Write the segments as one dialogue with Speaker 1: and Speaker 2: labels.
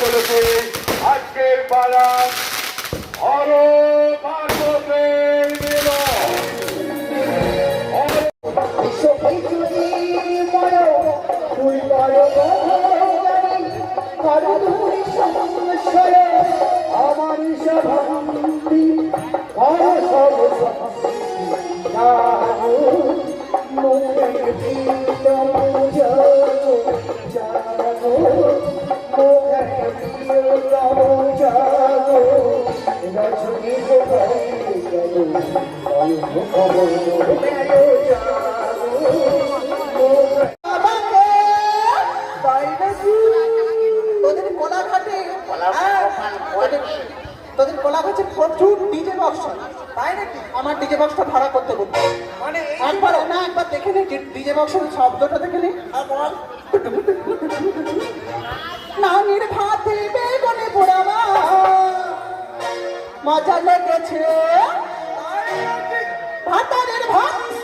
Speaker 1: করতে আজকের পালা হর
Speaker 2: তোদের ডিজে বক্স আমার ডিজে বক্সটা ভাড়া করতে বলতো
Speaker 3: মানে
Speaker 2: একবার না একবার দেখে নে ডিজে বক্সের শব্দটা দেখে নে
Speaker 3: বল
Speaker 2: নানির ভাতে বেগুনে পোড়াবা মজা লেগেছে ভাতারের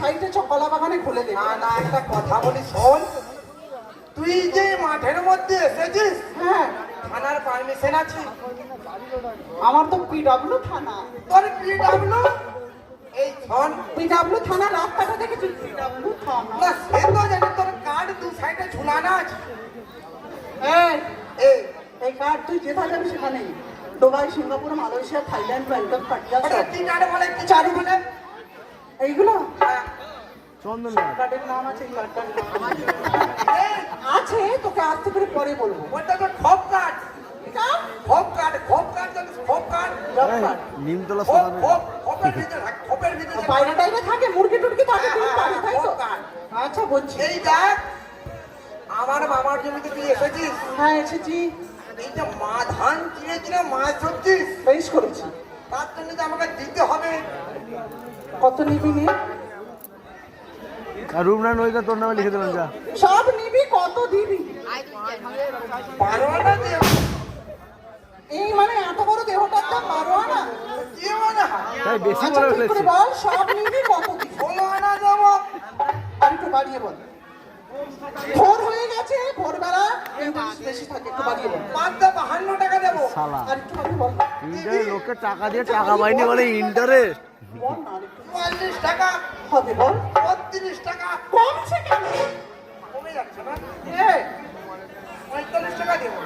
Speaker 2: সাইডে চ কলা বাগানে খুলে দে।
Speaker 3: না না একটা কথা বলি শোন। তুই যে মাঠের মধ্যে এসেছিস
Speaker 2: হ্যাঁ।
Speaker 3: থানার পারমিশন আছে?
Speaker 2: আমার তো পিডাব্লু থানা।
Speaker 3: তোর কি ডাবলো এই শোন।
Speaker 2: পিডাব্লু থানা রাস্তাটা দেখেছিস? পিডাব্লু থানা।
Speaker 3: না সে তো জানি তোর কার্ড দু সাইডে ঝুলানো আছে।
Speaker 2: এই
Speaker 3: এই।
Speaker 2: এই কার্ড তুই যেথা যাবি সেখানে Dubai Singapore Malaysia Thailand Bangkok
Speaker 3: Pattaya কি কার্ড বলে?
Speaker 2: এইগুলো?
Speaker 3: হ্যাঁ।
Speaker 2: কার্ডের নাম আছে এই আছে। তোকে আস্তে করে পরে বলব।
Speaker 3: ওটা তো খপ কার্ড
Speaker 2: কার্ড
Speaker 3: খপ কার্ড খপ কার্ড জানিস খপ কার্ড
Speaker 2: কার্ড
Speaker 4: নিমতলা
Speaker 3: খপ খপ খপের ভিতরে খপের ভিতরে
Speaker 2: বাইরে টাইরে থাকে মুরগি টুরগি থাকে তুই
Speaker 3: হ্যাঁ,
Speaker 2: তো? আচ্ছা বুঝছি
Speaker 3: এই দেখ আমার মামার জমিতে তুই এসেছিস?
Speaker 2: হ্যাঁ এসেছি।
Speaker 3: এইটা মা ধান কিনে কিনে মাছ ধরছিস?
Speaker 2: বেশ করেছি।
Speaker 3: তার জন্য যে আমাকে দিতে হবে।
Speaker 2: কত নিবি নে?
Speaker 4: আর রুম না নইটা তোর নামে লিখে দেবেন যা।
Speaker 2: সব নিবি কত দিবি? এই মানে এত বড় দেহটার দাম
Speaker 3: কি মনে?
Speaker 4: তাই বেশি
Speaker 2: আচ্ছা
Speaker 4: বলে
Speaker 2: ঠিক বল সব নিবি কত দিবি?
Speaker 3: আনা দেবো
Speaker 2: আর একটু বাড়িয়ে বল। ভোর হয়ে গেছে ভোরবেলা কিন্তু বেশি থাকে একটু বাড়িয়ে বল।
Speaker 3: পাঁচ দা বাহান্ন টাকা দেবো।
Speaker 2: আর একটু বাড়িয়ে বল।
Speaker 4: লোককে টাকা দিয়ে টাকা পাইনি বলে ইন্টারেস্ট
Speaker 2: বল না আর
Speaker 3: টাকা।
Speaker 2: হবে বল।
Speaker 3: বত্রিশ টাকা।
Speaker 2: কমছে কেন?
Speaker 3: কমে যাচ্ছে না?
Speaker 2: এই,
Speaker 3: পঁয়তাল্লিশ টাকা দেবো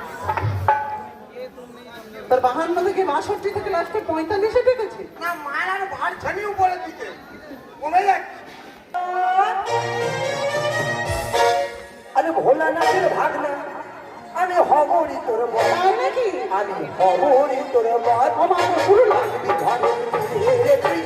Speaker 2: তোর বাহান্ন থেকে বাষট্টি থেকে লাস্টে পঁয়তাল্লিশে ঢুকেছে?
Speaker 3: না মায়ের আর ভার ছানি উপরের দিকে কমে যাচ্ছে। আরে ভোলা না ভাগ না হবরি তোর
Speaker 2: তাই নাকি?
Speaker 3: আমি হবরি তোর বল
Speaker 2: আমার পুরো
Speaker 3: লাগবি তুই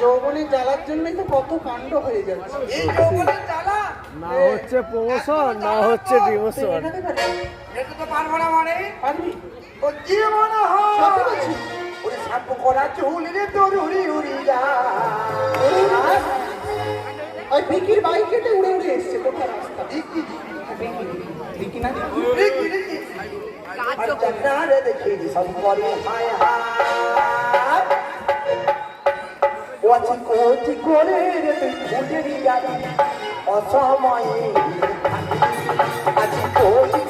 Speaker 2: যৌবনের জ্বালার জন্যই তো কত কাণ্ড হয়ে যাচ্ছে।
Speaker 3: এই যৌবনের জ্বালা
Speaker 4: না হচ্ছে প্রমোশন না হচ্ছে ডিমোশন।
Speaker 3: এটা তো পারব না মানে
Speaker 2: পারবি?
Speaker 3: ও জীবন
Speaker 2: সত্যি
Speaker 3: হয়? ওরে সাপ করা চুল রে তোর উড়ি উড়ি যা।
Speaker 2: ওই ভিকির বাইক কেটে উড়ে উড়ে এসছে কোথায় রাস্তা? ভিকি। ভিকি না
Speaker 3: দিকি দিকি আর দেখি সব করে হায় হায় ওয়াচি কোচি করে রে তুই ফুটেরি যাবি? অসময়ে আজি কোচি